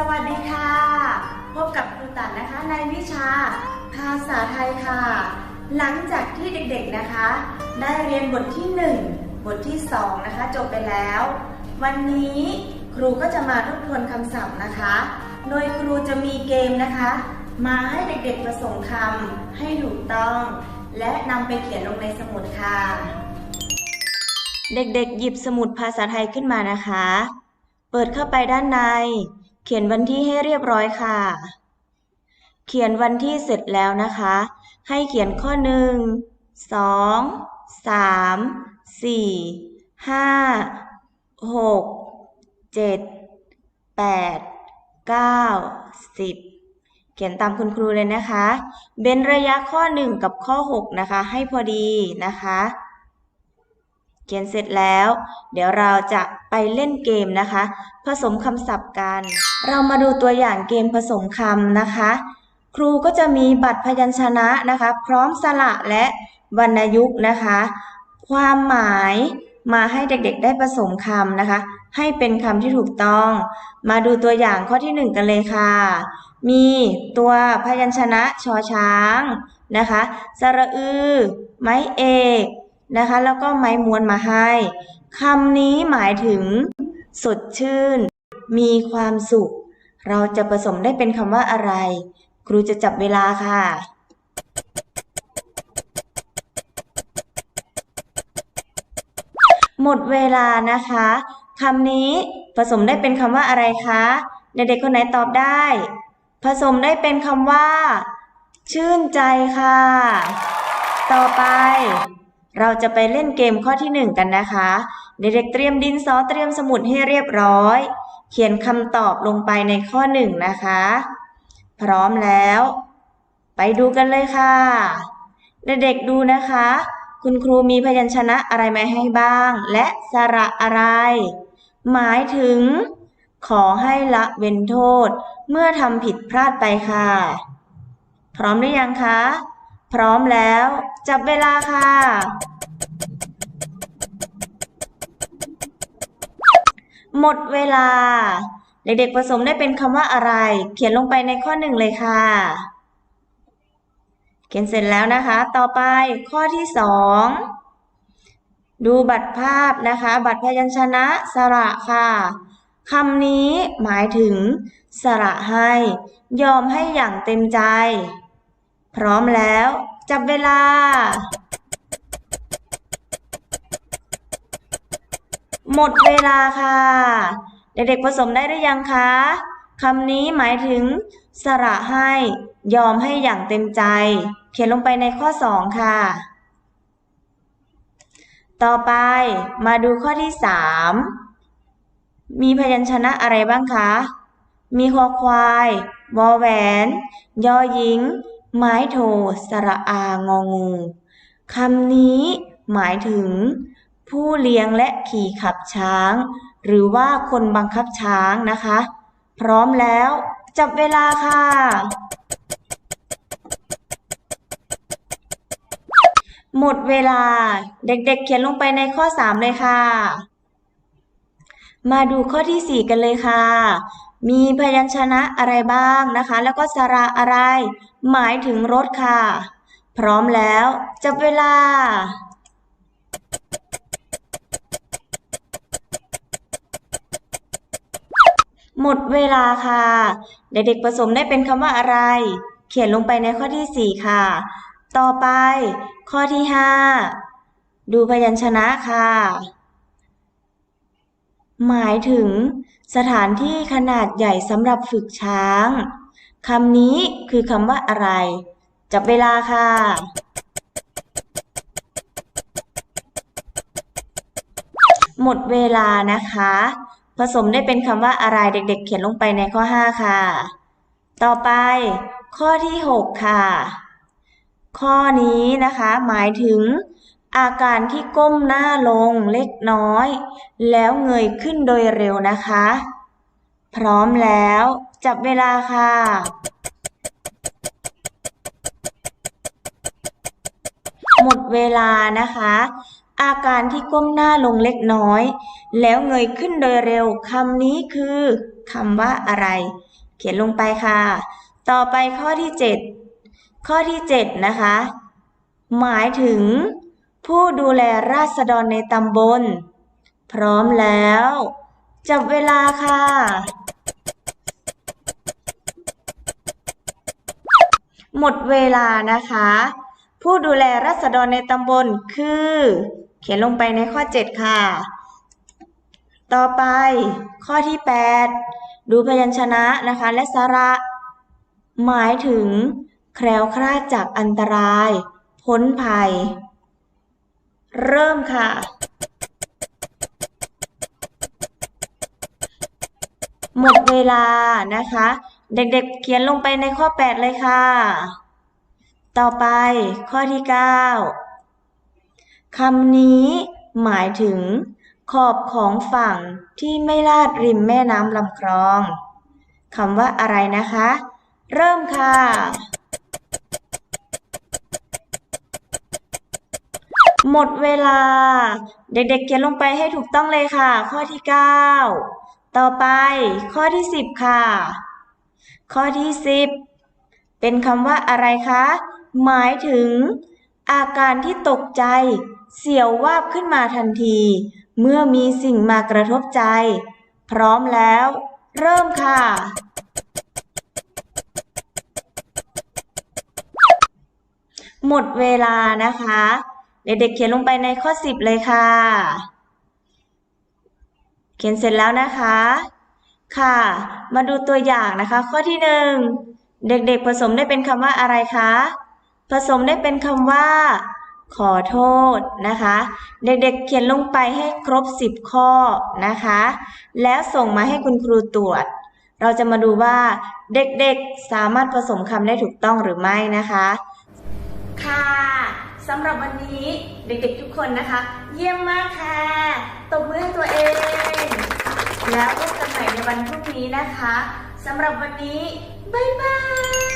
สวัสดีค่ะ พบกับครูตันนะคะในวิชา ภาษาไทยค่ะ หลังจากที่เด็กๆนะคะ ได้เรียนบทที่ 1 บทที่ 2 นะคะ จบไปแล้ว วันนี้ครูก็จะมาทบทวนคำศัพท์นะคะ โดยครูจะมีเกมนะคะ มาให้เด็กๆผสมคำให้ถูกต้อง และนำไปเขียนลงในสมุดค่ะ เด็กๆ หยิบสมุดภาษาไทยขึ้นมานะคะ เปิดเข้าไปด้านใน เขียนวันที่ให้เรียบร้อยค่ะ เขียนวันที่เสร็จแล้วนะคะ ให้เขียนข้อหนึ่งสองสามสี่ห้าหกเจ็ดแปดเก้าสิบเขียนตามคุณครูเลยนะคะ เบนระยะข้อหนึ่งกับข้อหกนะคะ ให้พอดีนะคะ เขียนเสร็จแล้ว เดี๋ยวเราจะไปเล่นเกมนะคะ ผสมคำศัพท์กัน เรามาดูตัวอย่างเกมผสมคำนะคะ ครูก็จะมีบัตรพยัญชนะนะคะ พร้อมสระและวรรณยุกต์นะคะ ความหมายมาให้เด็กๆ ได้ผสมคำนะคะ ให้เป็นคำที่ถูกต้อง มาดูตัวอย่างข้อที่หนึ่งกันเลยค่ะ มีตัวพยัญชนะชอช้างนะคะ สระอือ ไม้เอก นะคะ แล้วก็ไม้ม้วนมาให้คำนี้หมายถึง สดชื่น มีความสุข เราจะผสมได้เป็นคำว่าอะไร ครูจะจับเวลาค่ะหมดเวลานะคะคำนี้ผสมได้เป็นคำว่าอะไรคะเด็กๆคนไหนตอบได้ ผสมได้เป็นคำว่า ชื่นใจค่ะ ต่อไป เราจะไปเล่นเกมข้อที่หนึ่งกันนะคะ เด็กๆเตรียมดินสอเตรียมสมุดให้เรียบร้อย เขียนคำตอบลงไปในข้อหนึ่งนะคะ พร้อมแล้ว ไปดูกันเลยค่ะ เด็กๆดูนะคะ คุณครูมีพยัญชนะอะไรมาให้บ้าง และสระอะไร หมายถึง ขอให้ละเว้นโทษ เมื่อทำผิดพลาดไปค่ะ พร้อมหรือยังคะ พร้อมแล้ว จับเวลาค่ะ หมดเวลา เด็กๆผสมได้เป็นคำว่าอะไร เขียนลงไปในข้อหนึ่งเลยค่ะ เขียนเสร็จแล้วนะคะ ต่อไปข้อที่สองดูบัตรภาพนะคะ บัตรพยัญชนะสระค่ะคำนี้หมายถึง สระให้ ยอมให้อย่างเต็มใจ พร้อมแล้ว จับเวลา หมดเวลาค่ะ เด็กๆผสมได้หรือยังคะคำนี้หมายถึง สระให้ ยอมให้อย่างเต็มใจ เขียนลงไปในข้อสองค่ะ ต่อไปมาดูข้อที่สามมีพยัญชนะอะไรบ้างคะ มีคอควาย วอแหวน ยอหญิง ไม้โทสระอางองูคำนี้หมายถึง ผู้เลี้ยงและขี่ขับช้าง หรือว่าคนบังคับช้างนะคะ พร้อมแล้ว จับเวลาค่ะ หมดเวลาเด็กๆ เขียนลงไปในข้อ 3 เลยค่ะ มาดูข้อที่ 4 กันเลยค่ะ มีพยัญชนะอะไรบ้างนะคะ แล้วก็สระอะไร หมายถึงรถค่ะ พร้อมแล้วจับเวลา หมดเวลาค่ะ เด็กๆผสมได้เป็นคำว่าอะไร เขียนลงไปในข้อที่ 4 ค่ะ ต่อไป ข้อที่ 5 ดูพยัญชนะค่ะ หมายถึง สถานที่ขนาดใหญ่สำหรับฝึกช้างคำนี้คือคำว่าอะไร จับเวลาค่ะ หมดเวลานะคะ ผสมได้เป็นคำว่าอะไรเด็ก ๆ เขียนลงไปในข้อ 5 ค่ะ ต่อไป ข้อที่ 6 ค่ะ ข้อนี้นะคะ หมายถึง อาการที่ก้มหน้าลงเล็กน้อย แล้วเงยขึ้นโดยเร็วนะคะ พร้อมแล้ว จับเวลาค่ะหมดเวลานะคะ อาการที่ก้มหน้าลงเล็กน้อย แล้วเงยขึ้นโดยเร็วคำนี้คือคำว่าอะไร เขียนลงไปค่ะ ต่อไปข้อที่ 7 ข้อที่ 7 นะคะ หมายถึง ผู้ดูแลราษฎรในตำบล พร้อมแล้ว จับเวลาค่ะ หมดเวลานะคะ ผู้ดูแลราษฎรในตำบลคือ เขียนลงไปในข้อ 7 ค่ะ ต่อไปข้อที่ 8 ดูพยัญชนะนะคะ และสาระ หมายถึงแคล้วคลาดจากอันตราย พ้นภัย เริ่มค่ะ หมดเวลานะคะ เด็กๆเขียนลงไปในข้อ 8 เลยค่ะ ต่อไปข้อที่ 9คำนี้หมายถึง ขอบของฝั่งที่ไม่ลาดริมแม่น้ำลำคลองคำว่าอะไรนะคะ เริ่มค่ะ หมดเวลา เด็กๆ เขียนลงไปให้ถูกต้องเลยค่ะ ข้อที่ 9 ต่อไป ข้อที่ 10 ค่ะ ข้อที่ 10 เป็นคำว่าอะไรคะ หมายถึง อาการที่ตกใจ เสียววาบขึ้นมาทันที เมื่อมีสิ่งมากระทบใจ พร้อมแล้ว เริ่มค่ะหมดเวลานะคะ เด็กๆเขียนลงไปในข้อ10เลยค่ะ เขียนเสร็จแล้วนะคะ ค่ะ มาดูตัวอย่างนะคะ ข้อที่หนึ่งเด็กๆผสมได้เป็นคำว่าอะไรคะ ผสมได้เป็นคำว่า ขอโทษนะคะ เด็กๆเขียนลงไปให้ครบ 10 ข้อนะคะ แล้วส่งมาให้คุณครูตรวจ เราจะมาดูว่าเด็กๆสามารถผสมคำได้ถูกต้องหรือไม่นะคะ สำหรับวันนี้เด็กๆทุกคนนะคะ เยี่ยมมากค่ะ ตบมือให้ตัวเอง แล้วพบกันใหม่ในวันพรุ่งนี้นะคะสำหรับวันนี้ บ๊ายบาย